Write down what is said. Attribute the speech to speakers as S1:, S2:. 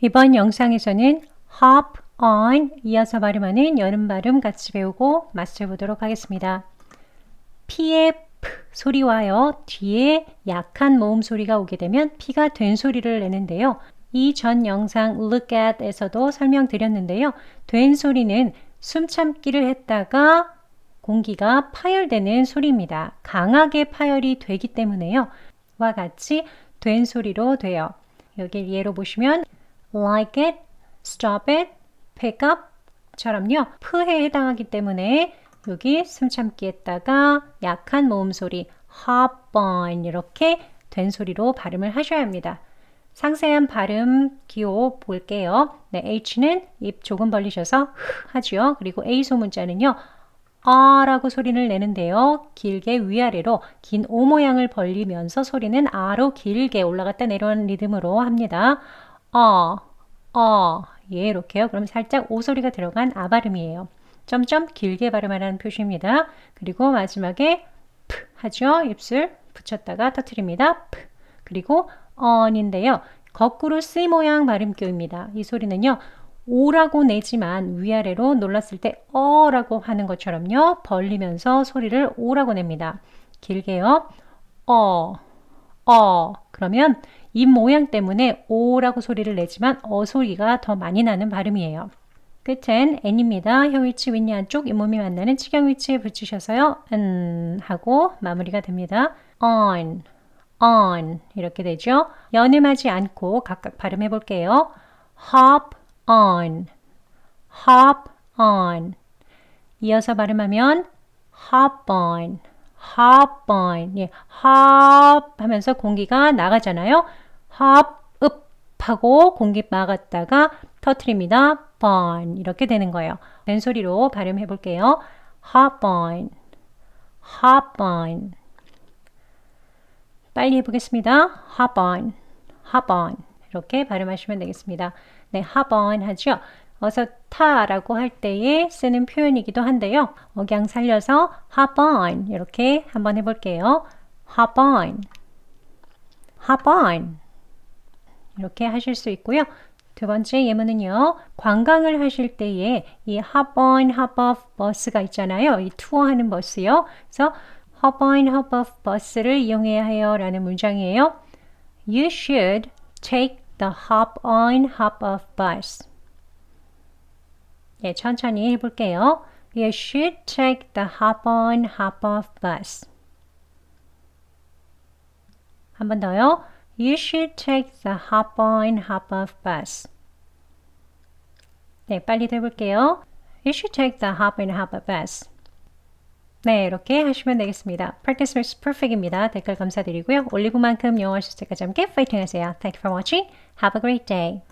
S1: 이번 영상에서는 hop on 이어서 발음하는 여름 발음 같이 배우고 마스터해 보도록 하겠습니다. P의 P 소리와요. 뒤에 약한 모음 소리가 오게 되면 P가 된 소리를 내는데요. 이 전 영상 look at에서도 설명드렸는데요. 된 소리는 숨 참기를 했다가 공기가 파열되는 소리입니다. 강하게 파열이 되기 때문에요. 와 같이 된 소리로 돼요. 여기 예로 보시면 like it, stop it, pick up 처럼요. 프에 해당하기 때문에 여기 숨 참기 했다가 약한 모음 소리 hop on 이렇게 된 소리로 발음을 하셔야 합니다. 상세한 발음 기호 볼게요. 네, H는 입 조금 벌리셔서 하죠. 그리고 A 소문자는요. 아라고 소리를 내는데요. 길게 위아래로 긴 O 모양을 벌리면서 소리는 아로 길게 올라갔다 내려오는 리듬으로 합니다. 어, 어, 예, 이렇게요. 그럼 살짝 오 소리가 들어간 아 발음이에요. 점점 길게 발음하라는 표시입니다. 그리고 마지막에 프 하죠. 입술 붙였다가 터트립니다. 프. 그리고 on인데요. 거꾸로 C 모양 발음교입니다. 이 소리는요. 오라고 내지만 위아래로 놀랐을 때 어라고 하는 것처럼요. 벌리면서 소리를 오라고 냅니다. 길게요. 어, 어. 그러면 입 모양 때문에 오라고 소리를 내지만 어 소리가 더 많이 나는 발음이에요. 끝은 n입니다. 혀 위치 윗니 안쪽 잇몸이 만나는 치경 위치에 붙이셔서요. 은 하고 마무리가 됩니다. on, on 이렇게 되죠. 연음하지 않고 각각 발음해 볼게요. hop on, hop on 이어서 발음하면 hop on, hop on 예, hop 하면서 공기가 나가잖아요. hop up 하고 공기 막았다가 터트립니다. on 이렇게 되는 거예요. 된 소리로 발음해 볼게요. hop on, hop on. 빨리 해 보겠습니다. hop on, hop on 이렇게 발음하시면 되겠습니다. 네, hop on 하죠. 어서 타라고 할 때에 쓰는 표현이기도 한데요. 억양 살려서 hop on 이렇게 한번 해볼게요. hop on, hop on 이렇게 하실 수 있고요. 두 번째 예문은요. 관광을 하실 때에 이 hop on, hop off 버스가 있잖아요. 이 투어하는 버스요. 그래서 hop on, hop off 버스를 이용해야 해요 라는 문장이에요. You should take the hop on, hop off bus. 예, 천천히 해볼게요. You should take the hop on, hop off bus. 한 번 더요. You should take the hop on, hop off bus. 네, 빨리 해볼게요. You should take the hop on, hop off bus. 네, 이렇게 하시면 되겠습니다. Practice makes perfect입니다. 댓글 감사드리고요. 올리브만큼 영어 실습까지 함께 파이팅 하세요. Thank you for watching. Have a great day.